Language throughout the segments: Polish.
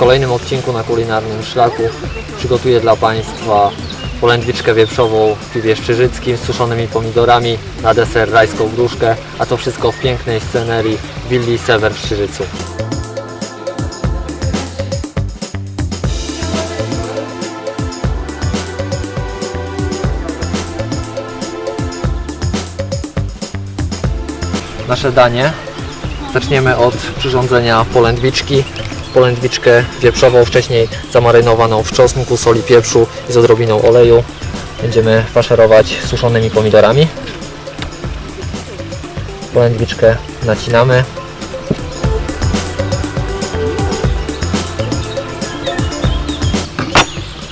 kolejnym odcinku na kulinarnym szlaku przygotuję dla Państwa polędwiczkę wieprzową w piwie szczyżyckim z suszonymi pomidorami, na deser rajską gruszkę, a to wszystko w pięknej scenerii willi Sewer w Szczyżycu. Nasze danie Zaczniemy od przyrządzenia polędwiczki. Polędwiczkę wieprzową, wcześniej zamarynowaną w czosnku, soli, pieprzu i z odrobiną oleju. Będziemy faszerować suszonymi pomidorami. Polędwiczkę nacinamy.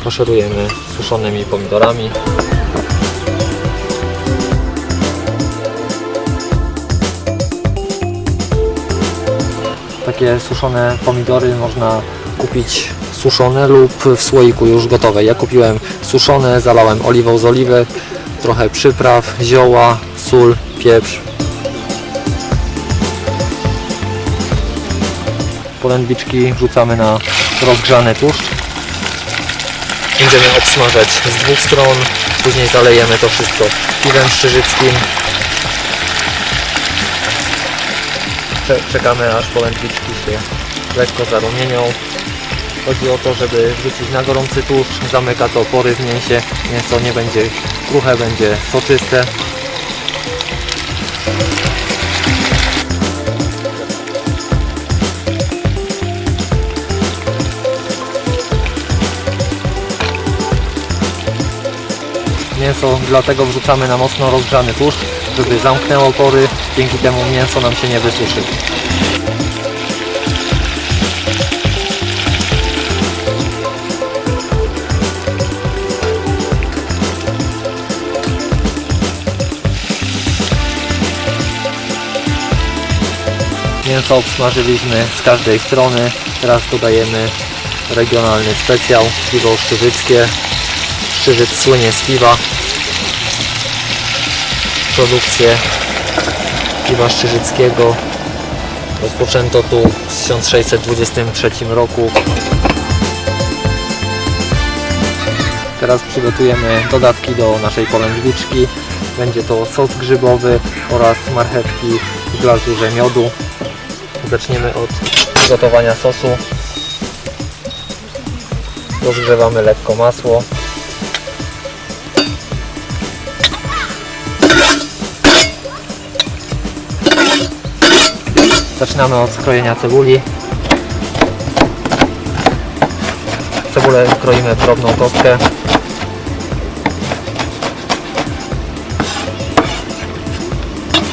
Faszerujemy suszonymi pomidorami. Takie suszone pomidory można kupić suszone lub w słoiku już gotowe. Ja kupiłem suszone, zalałem oliwą z oliwek, trochę przypraw, zioła, sól, pieprz. Polędwiczki wrzucamy na rozgrzany tłuszcz. Będziemy obsmażać z dwóch stron, później zalejemy to wszystko piwem szczyżyckim. Czekamy aż polędwiczki się lekko zarumienią. Chodzi o to, żeby wrzucić na gorący tłuszcz, zamyka to pory w mięsie, mięso nie będzie kruche, będzie soczyste. Mięso dlatego wrzucamy na mocno rozgrzany tłuszcz, żeby zamknęło pory, dzięki temu mięso nam się nie wysuszy. Mięso obsmażyliśmy z każdej strony. Teraz dodajemy regionalny specjał, piwo szczyżyckie. Szczyżyc słynie z piwa. Produkcję piwa szczyżyckiego rozpoczęto tu w 1623 roku. Teraz przygotujemy dodatki do naszej polędwiczki. Będzie to sos grzybowy oraz marchewki w glazurze miodu. Zaczniemy od przygotowania sosu. Rozgrzewamy lekko masło. Zaczynamy od skrojenia cebuli. Cebulę kroimy w drobną kostkę.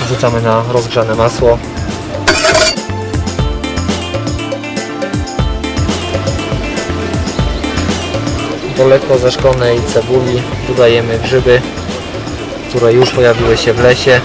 Wrzucamy na rozgrzane masło. Do lekko zeszklonej cebuli dodajemy grzyby, które już pojawiły się w lesie.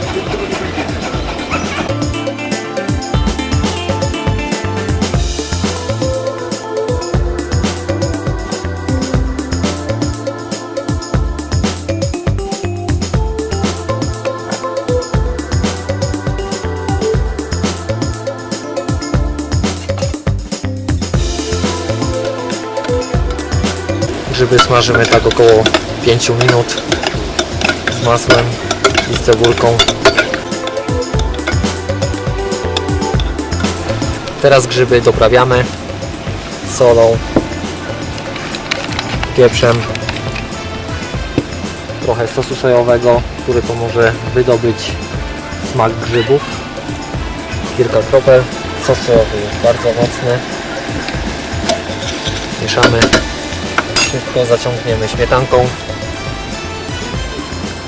Smażymy tak około 5 minut z masłem i z cebulką. Teraz grzyby doprawiamy solą, pieprzem, trochę sosu sojowego, który pomoże wydobyć smak grzybów. Kilka kropel. Sos sojowy jest bardzo mocny. Mieszamy wszystko zaciągniemy śmietanką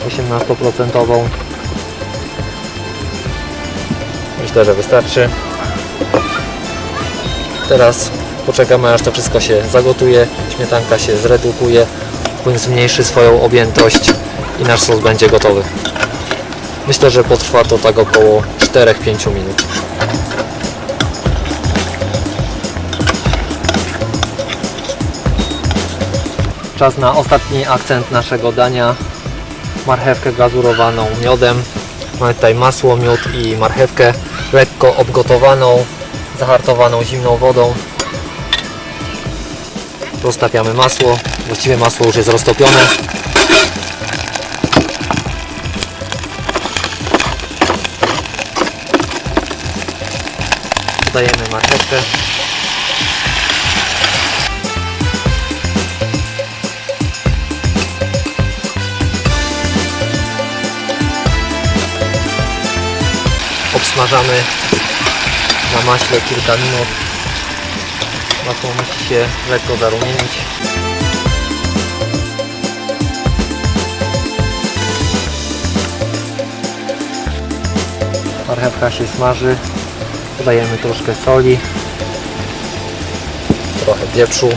18%. Myślę, że wystarczy. Teraz poczekamy aż to wszystko się zagotuje, śmietanka się zredukuje, płyn zmniejszy swoją objętość i nasz sos będzie gotowy. Myślę, że potrwa to tak około 4-5 minut. Czas na ostatni akcent naszego dania. Marchewkę glazurowaną miodem. Mamy tutaj masło, miód i marchewkę lekko obgotowaną, zahartowaną zimną wodą. Roztapiamy masło. Właściwie masło już jest roztopione. Dodajemy marchewkę. Obsmażamy na maśle kilka minut. Masło musi się lekko zarumienić. Marchewka się smaży. Dodajemy troszkę soli. Trochę pieprzu.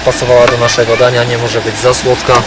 Pasowała do naszego dania, nie może być za słodka.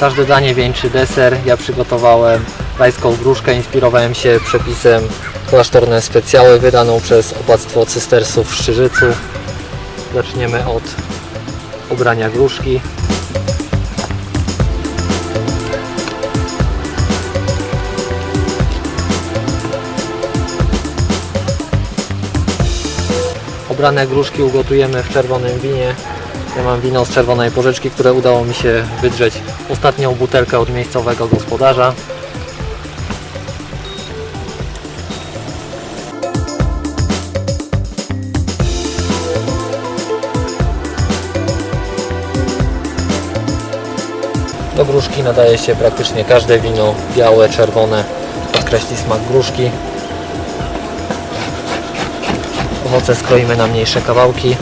Każde danie wieńczy deser. Ja przygotowałem rajską gruszkę, inspirowałem się przepisem klasztorne specjały wydaną przez opłactwo cystersów w Szczyżycu. Zaczniemy od ubrania gruszki. Obrane gruszki ugotujemy w czerwonym winie. Ja mam wino z czerwonej porzeczki, które udało mi się wydrzeć ostatnią butelkę od miejscowego gospodarza. Do gruszki nadaje się praktycznie każde wino, białe, czerwone, podkreśli smak gruszki. Owoce skroimy na mniejsze kawałki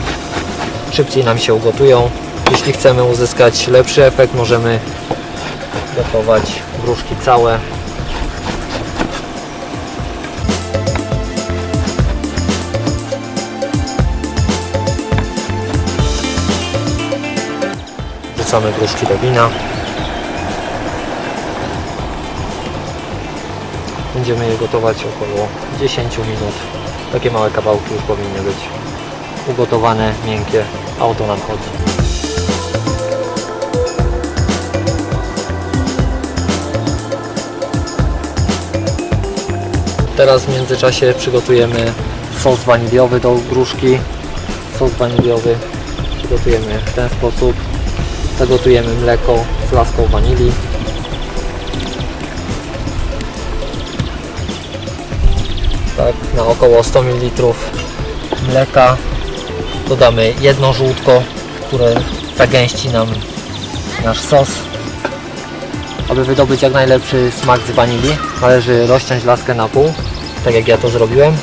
szybciej nam się ugotują. Jeśli chcemy uzyskać lepszy efekt, możemy gotować gruszki całe. Wrzucamy gruszki do wina. Będziemy je gotować około 10 minut. Takie małe kawałki już powinny być ugotowane, miękkie, a o to nam chodzi. Teraz w międzyczasie przygotujemy sos waniliowy do gruszki. Sos waniliowy przygotujemy w ten sposób. Zagotujemy mleko z laską wanilii. Tak, na około 100 ml mleka dodamy jedno żółtko, które zagęści nam nasz sos. Aby wydobyć jak najlepszy smak z wanilii, należy rozciąć laskę na pół, tak jak ja to zrobiłem.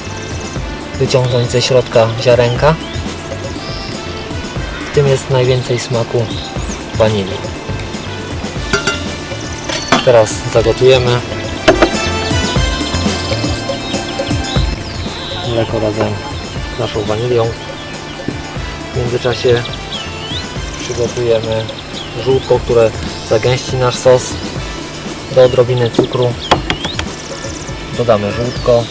Wyciągnąć ze środka ziarenka. W tym jest najwięcej smaku wanilii. Teraz zagotujemy mleko razem z naszą wanilią. Międzyczasie przygotujemy żółtko, które zagęści nasz sos. Do odrobiny cukru dodamy żółtko.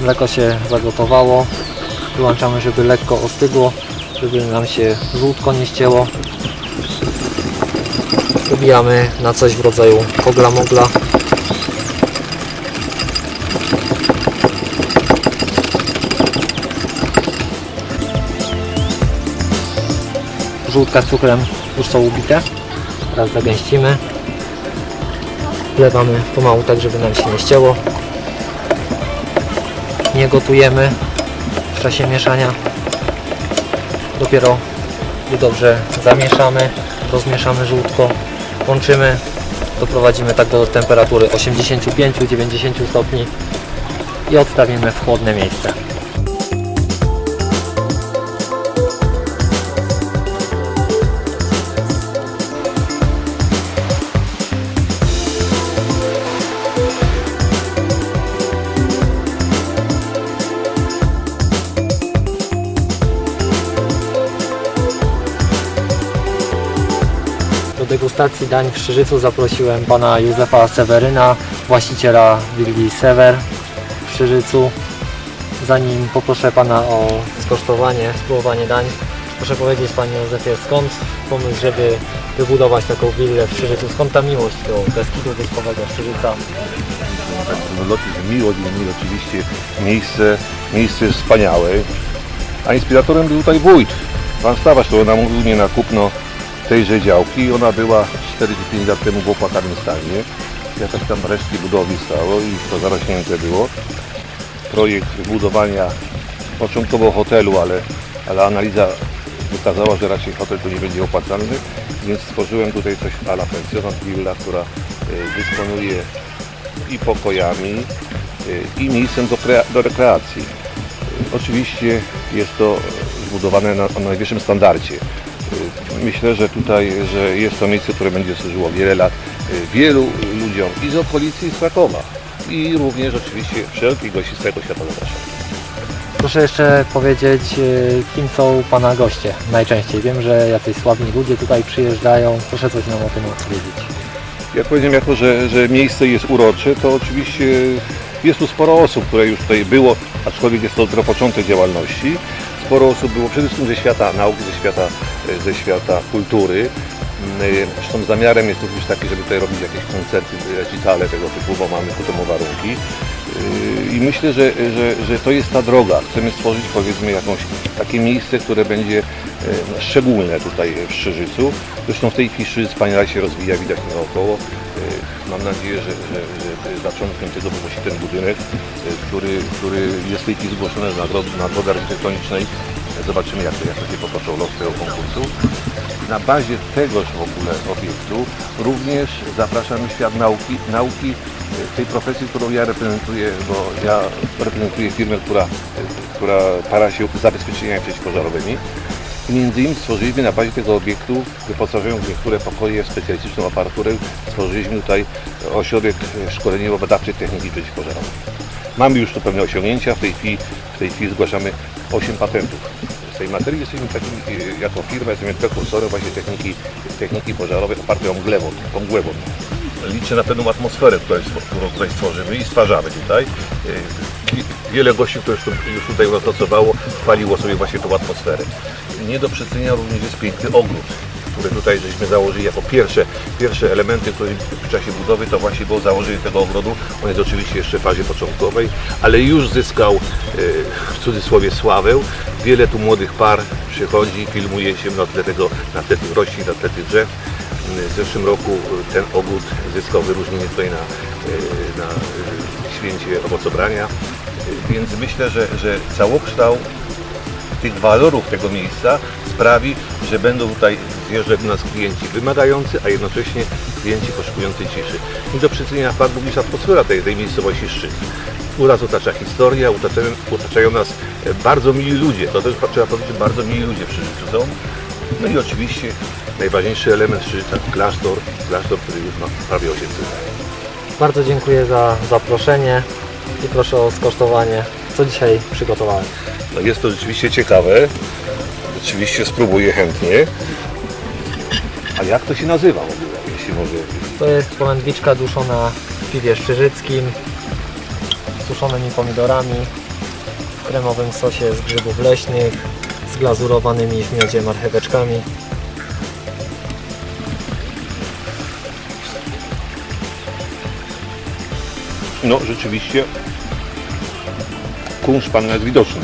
Mleko się zagotowało. Wyłączamy, żeby lekko ostygło, żeby nam się żółtko nie ścięło. Ubijamy na coś w rodzaju kogla mogla. Żółtka cukrem już są ubite. Teraz zagęścimy. Wlewamy pomału tak, żeby nam się nie ścięło. nie gotujemy w czasie mieszania. Dopiero gdy dobrze zamieszamy, rozmieszamy żółtko, łączymy, doprowadzimy tak do temperatury 85-90 stopni i odstawimy w chłodne miejsce. Do degustacji dań w Szczyżycu zaprosiłem pana Józefa Seweryna, właściciela willi Sewer w Szczyżycu. Zanim poproszę pana o skosztowanie, spróbowanie dań, proszę powiedzieć panie Józefie, skąd pomysł, żeby wybudować taką willę w Szczyżycu? Skąd ta miłość do Beskidu Wyspowego Szczyżyca? tak miłość, że miłość oczywiście miejsce, miejsce jest wspaniałe. A inspiratorem był tutaj wójt, pan Stawarz, który namówił mnie na kupno tejże działki. Ona była 4 czy 5 lat temu w opłakanym stanie. Jakaś tam resztki budowy stało i to zarośnięte było. Projekt wybudowania początkowo hotelu, ale, ale analiza wykazała, że raczej hotel to nie będzie opłacalny, więc stworzyłem tutaj coś ala pensjonat willa, która y, dysponuje i pokojami, y, i miejscem do, do rekreacji. Y, Oczywiście jest to zbudowane na, na najwyższym standardzie. Myślę, że tutaj, że jest to miejsce, które będzie służyło wiele lat y, wielu ludziom i z okolicy, i z Krakowa. I również oczywiście wszelkich gości z całego świata zapraszam. Proszę jeszcze powiedzieć, y, kim są pana goście najczęściej. Wiem, że jacyś sławni ludzie tutaj przyjeżdżają. Proszę coś nam o tym opowiedzieć. Jak powiedziałem, jako że, że miejsce jest urocze, to oczywiście jest tu sporo osób, które już tutaj było, aczkolwiek jest to dopiero początek działalności. Sporo osób było przede wszystkim ze świata nauki, ze świata, ze świata kultury. Mm, Zresztą zamiarem jest również taki, żeby tutaj robić jakieś koncerty, recitale tego typu, bo mamy ku temu warunki. Yy, I myślę, że, że, że to jest ta droga. Chcemy stworzyć powiedzmy jakąś takie miejsce, które będzie no, szczególne tutaj w Szczyżycu. Zresztą w tej chwili Szczyżyc wspaniale się rozwija, widać naokoło. Mam nadzieję, że, że, że zaczątkiem tego będzie ten budynek, e, który, który jest w tej chwili zgłoszony na nagrody, nagrody architektonicznej. Zobaczymy jak to, jak to się potoczą los tego konkursu. Na bazie tegoż w ogóle obiektu również zapraszamy świat nauki, nauki e, tej profesji, którą ja reprezentuję, bo ja reprezentuję firmę, która, e, która para się zabezpieczeniami przeciwpożarowymi. Między innymi stworzyliśmy na bazie tego obiektu, wyposażając niektóre pokoje specjalistyczną aparaturę, stworzyliśmy tutaj ośrodek szkoleniowo-badawczej techniki przeciwpożarowej. Mamy już tu pewne osiągnięcia, w tej chwili, w tej chwili zgłaszamy 8 patentów z tej materii. Jesteśmy takim, e, jako firma, jesteśmy prekursorem właśnie techniki, techniki pożarowej opartej o mgłę wodną. Liczę na pewną atmosferę, którą, tutaj stworzymy i stwarzamy tutaj. E, wi- Wiele gości, które już tu- już tutaj u nas pracowało, chwaliło sobie właśnie tą atmosferę. Nie do przecenienia również jest piękny ogród, który tutaj żeśmy założyli jako pierwsze, pierwsze elementy, które w czasie budowy to właśnie było założenie tego ogrodu. On jest oczywiście jeszcze w fazie początkowej, ale już zyskał e, w cudzysłowie sławę. Wiele tu młodych par przychodzi, filmuje się na tle, tego, na tle tych roślin, na tle tych drzew. W zeszłym roku ten ogród zyskał wyróżnienie tutaj na, na święcie owocobrania. Więc myślę, że, że całokształt tych walorów tego miejsca sprawi, że będą tutaj zjeżdżać do nas klienci wymagający, a jednocześnie klienci poszukujący ciszy. I do przecenienia padł również atmosfera tej, tej miejscowości Szczyt. U nas otacza historia, otaczają, otaczają nas bardzo mili ludzie. To też trzeba powiedzieć, bardzo mili ludzie w Szczytcu są. No i oczywiście najważniejszy element Szczytca, klasztor, klasztor, który już ma prawie 800 lat. Bardzo dziękuję za zaproszenie i proszę o skosztowanie, co dzisiaj przygotowałem. No jest to rzeczywiście ciekawe. Rzeczywiście spróbuję chętnie. A jak to się nazywa w ogóle, jeśli mogę? To jest polędwiczka duszona w piwie szczyżyckim, suszonymi pomidorami, w kremowym sosie z grzybów leśnych, glazurowanymi w miodzie marcheweczkami. No rzeczywiście kunsz pan jest widoczny.